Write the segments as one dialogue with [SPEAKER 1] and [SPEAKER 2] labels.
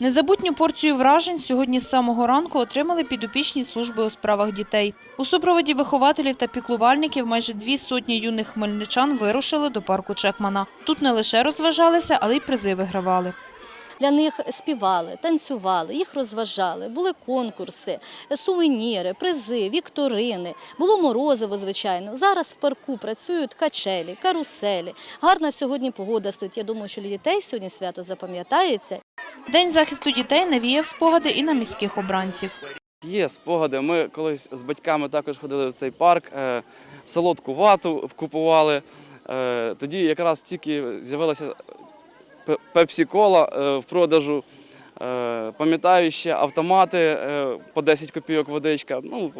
[SPEAKER 1] Незабутню порцію вражень сьогодні з самого ранку отримали підопічні служби у справах дітей. У супроводі вихователів та піклувальників майже дві сотні юних хмельничан вирушили до парку Чекмана. Тут не лише розважалися, але й призи вигравали.
[SPEAKER 2] Для них співали, танцювали, їх розважали, були конкурси, сувеніри, призи, вікторини, було морозиво, звичайно. Зараз в парку працюють качелі, каруселі. Гарна сьогодні погода стоїть. Я думаю, що для дітей сьогодні свято запам'ятається.
[SPEAKER 1] День захисту дітей навіяв спогади і на міських обранців.
[SPEAKER 3] Є спогади. Ми колись з батьками також ходили в цей парк, е, солодку вату купували. Е, Тоді якраз тільки з'явилася пе- пепсі-кола е, в продажу. Пам'ятаю ще автомати по 10 копійок водичка. Ну,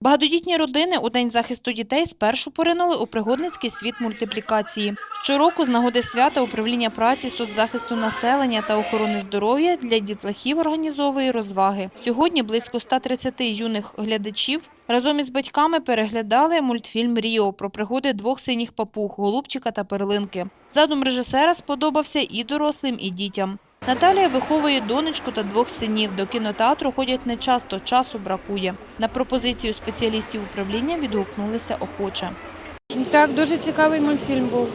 [SPEAKER 1] Багатодітні родини у День захисту дітей спершу поринули у пригодницький світ мультиплікації. Щороку з нагоди свята управління праці, соцзахисту населення та охорони здоров'я для дітлахів організовує розваги. Сьогодні близько 130 юних глядачів разом із батьками переглядали мультфільм Ріо про пригоди двох синіх папуг голубчика та перлинки. Задум режисера сподобався і дорослим, і дітям. Наталія виховує донечку та двох синів. До кінотеатру ходять нечасто, часу бракує. На пропозицію спеціалістів управління відгукнулися охоче.
[SPEAKER 4] Так, дуже цікавий мультфільм був.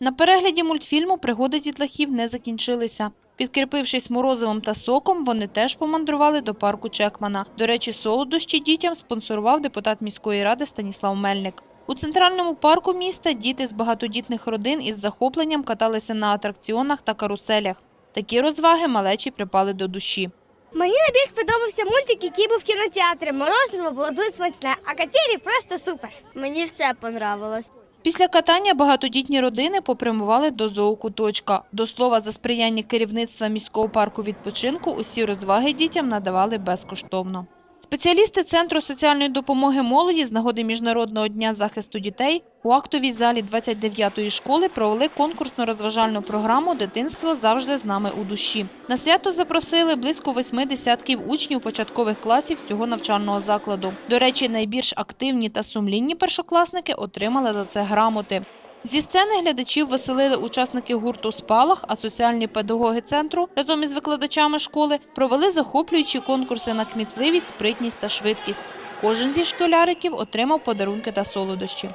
[SPEAKER 1] На перегляді мультфільму пригоди дітлахів не закінчилися. Підкріпившись морозивом та соком, вони теж помандрували до парку Чекмана. До речі, солодощі дітям спонсорував депутат міської ради Станіслав Мельник. У центральному парку міста діти з багатодітних родин із захопленням каталися на атракціонах та каруселях. Такі розваги малечі припали до душі.
[SPEAKER 5] Мені найбільш сподобався мультик, який був в кінотеатрі. Морозиво було дуже смачне, а катері просто супер. Мені все понравилось.
[SPEAKER 1] Після катання багатодітні родини попрямували до зоокуточка. До слова, за сприяння керівництва міського парку відпочинку усі розваги дітям надавали безкоштовно. Спеціалісти Центру соціальної допомоги молоді з нагоди Міжнародного дня захисту дітей у актовій залі 29-ї школи провели конкурсно-розважальну програму Дитинство завжди з нами у душі. На свято запросили близько восьми десятків учнів початкових класів цього навчального закладу. До речі, найбільш активні та сумлінні першокласники отримали за це грамоти. Зі сцени глядачів веселили учасники гурту «Спалах», а соціальні педагоги центру разом із викладачами школи провели захоплюючі конкурси на кмітливість, спритність та швидкість. Кожен зі школяриків отримав подарунки та солодощі.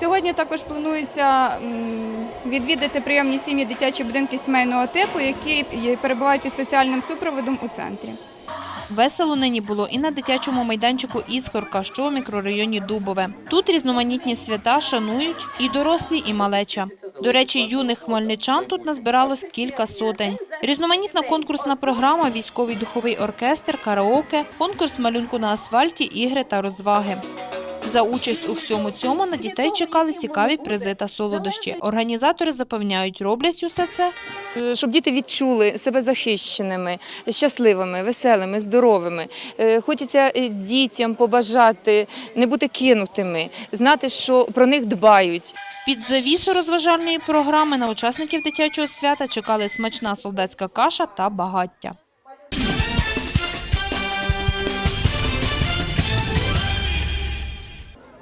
[SPEAKER 4] Сьогодні також планується відвідати прийомні сім'ї дитячі будинки сімейного типу, які перебувають під соціальним супроводом у центрі.
[SPEAKER 1] Весело нині було і на дитячому майданчику «Іскорка», що у мікрорайоні Дубове. Тут різноманітні свята шанують і дорослі, і малеча. До речі, юних хмельничан тут назбиралось кілька сотень. Різноманітна конкурсна програма, військовий духовий оркестр, караоке, конкурс малюнку на асфальті, ігри та розваги. За участь у всьому цьому на дітей чекали цікаві призи та солодощі. Організатори запевняють, роблять усе це
[SPEAKER 6] Е, щоб діти відчули себе захищеними, щасливими, веселими, здоровими. Е, Хочеться е, дітям побажати не бути кинутими, знати, що про них дбають.
[SPEAKER 1] Під завісу розважальної програми на учасників дитячого свята чекали смачна солдатська каша та багаття.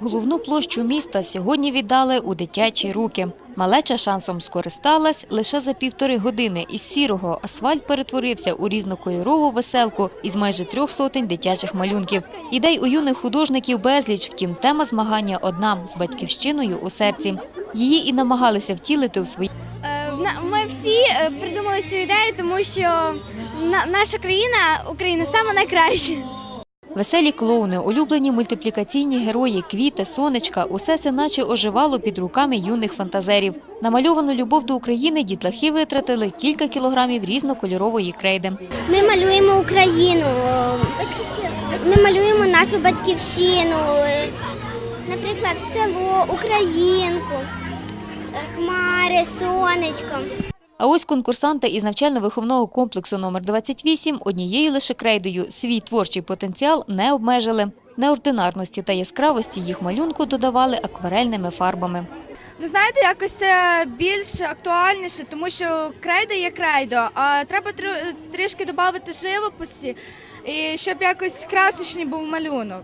[SPEAKER 7] Головну площу міста сьогодні віддали у дитячі руки. Малеча шансом скористалась лише за півтори години. Із сірого асфальт перетворився у різнокольорову веселку із майже трьох сотень дитячих малюнків. Ідей у юних художників безліч, втім, тема змагання одна з батьківщиною у серці. Її і намагалися втілити у свої.
[SPEAKER 5] Е, Ми всі е, придумали цю ідею, тому що на- наша країна, Україна, саме найкраща.
[SPEAKER 7] Веселі клоуни, улюблені мультиплікаційні герої, квіти, сонечка – усе це наче оживало під руками юних фантазерів. Намальовану любов до України дітлахи витратили кілька кілограмів різнокольорової крейди.
[SPEAKER 5] Ми малюємо Україну, ми малюємо нашу батьківщину, наприклад, село, Українку, хмари, сонечко.
[SPEAKER 7] А ось конкурсанти із навчально-виховного комплексу номер 28 однією лише крейдою свій творчий потенціал не обмежили. Неординарності та яскравості їх малюнку додавали акварельними фарбами.
[SPEAKER 4] Ну знаєте, якось це більш актуальніше, тому що крейда є крейдо, а треба трішки додати живописі, і щоб якось красочний був малюнок.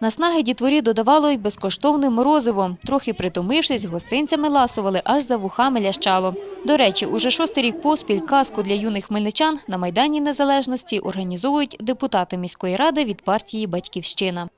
[SPEAKER 7] Наснаги дітворі додавало й безкоштовне морозиво. Трохи притомившись, гостинцями ласували, аж за вухами лящало. До речі, уже шостий рік поспіль казку для юних хмельничан на Майдані Незалежності організовують депутати міської ради від партії «Батьківщина».